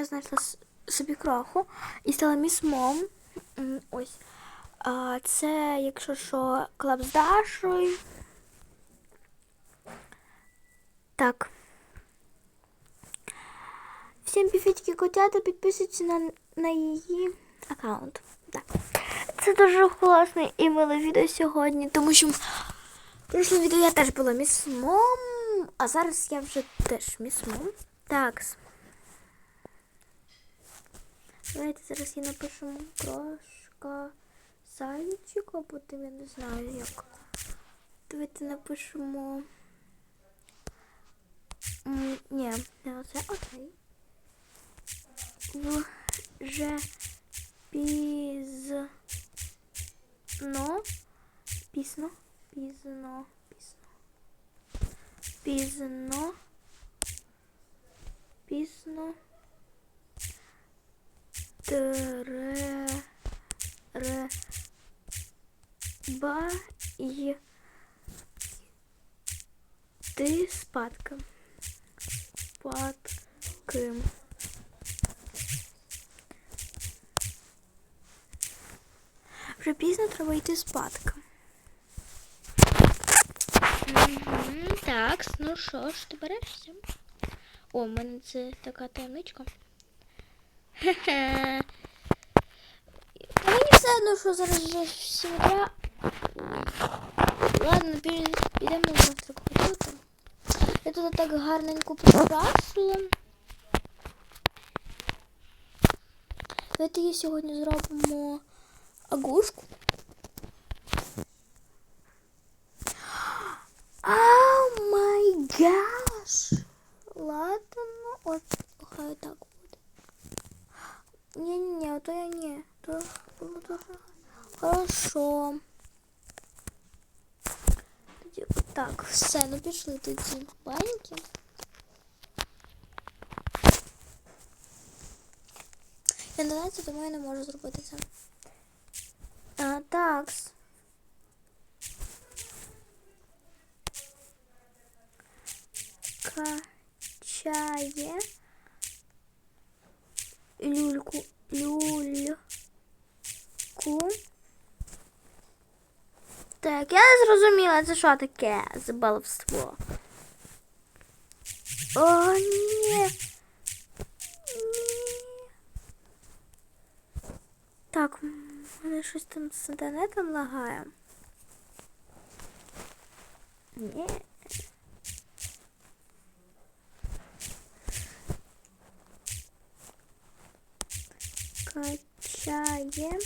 Я знайшла собі кроху і стала міс Мом. Ось. А, це, якщо що, клаб з Дашою. Так. Всім піфітки котята підписуйтесь на, на її аккаунт. Так. Це дуже класне і миле відео сьогодні, тому що в прошлому відео я теж була міс Мом, а зараз я вже теж міс Мом. Так. Давайте зараз я напишемо крошка зайчик, а потім я не знаю як. Давайте напишемо. Ні, не оце, окей. Вже пізно. Пізно. Пізно. Пізно. Пізно. Пізно. Тре. Ре. Ба. І. Ти спадки. Спадки. Вже пізно треба йти спадки. Так, ну що ж, ти берешся? О, в мене це така таємничка. Хе-хе. Та мені все одно, що зараз вже 7 утра. Ладно, пі- підемо завтрак готувати. Я тут так гарненько прикрасила. Давайте її сьогодні зробимо агушку. О май гаш! Ладно, от хай так буде. Ні-ні, а то я не. То було дуже хорошо. Тоді так, все, ну пішли тоді баньки. Я не знаю, тому я не можу зробити це. А, такс. Качає Люльку, люльку. Так, я не зрозуміла, це що таке за баловство. О, ні. Ні. Так, мене щось там з інтернетом лагає. Ні. Качає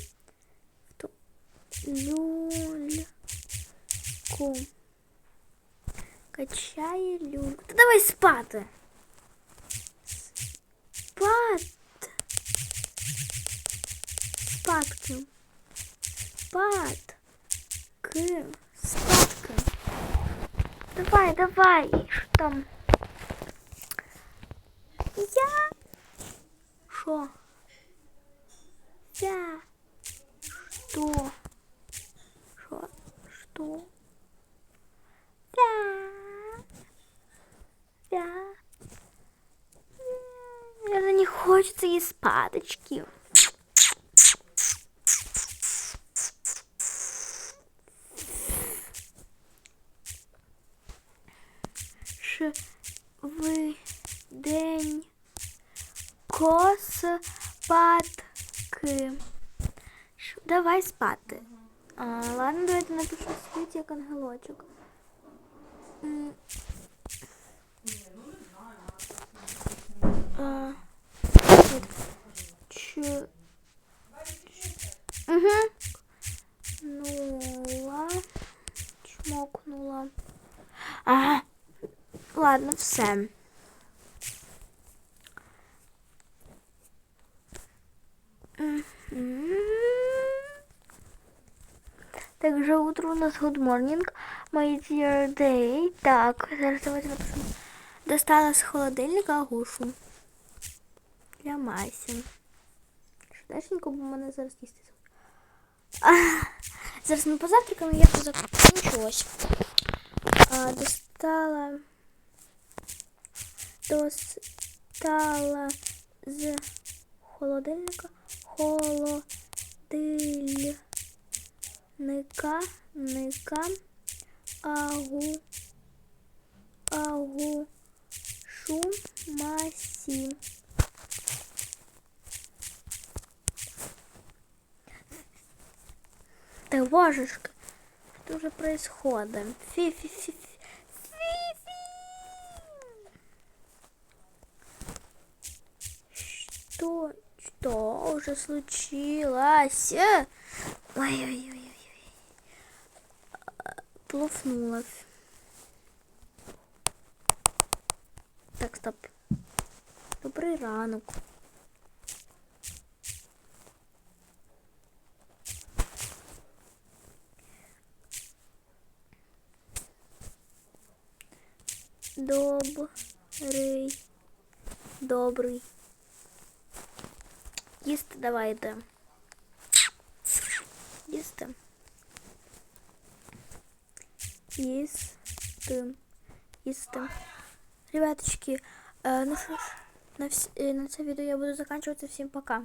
ту люльку. Качає люльку. Та давай спати. Спати. Спадки. Спадки. Спадки. Давай, давай. Що там? Я. Що? Я. Что? Что? Что? Я. Я. Это не хочется есть спадочки. Ш в день коспадки. Ш- Давай спати. А, ладно, давайте напишу спить як ангелочок. А. Угу. Нула. Чмокнула. Ага. Ладно, все. Мгм. Так, вже утро у нас good morning, my dear day. Так, зараз давайте напишемо. Достала з холодильника агушу. Для Масі. Швидесенько, бо в мене зараз їсти. А, зараз ми позавтракаємо, я. А, достала. Достала з холодильника холодильника ника агу агу шумасі. Да божечка, что же происходит? Фи-фи-фи. Фи-фи. Что? Что уже случилось? Ой-ой-ой. Плуфнула. Так, стоп. Добрий ранок. Добрий. Добрий Їсти давайте. Їсти. Їсти. Їсти. Ребяточки, э, ну что ж, на, вс- э, на це відео я буду заканчивать. Всем пока.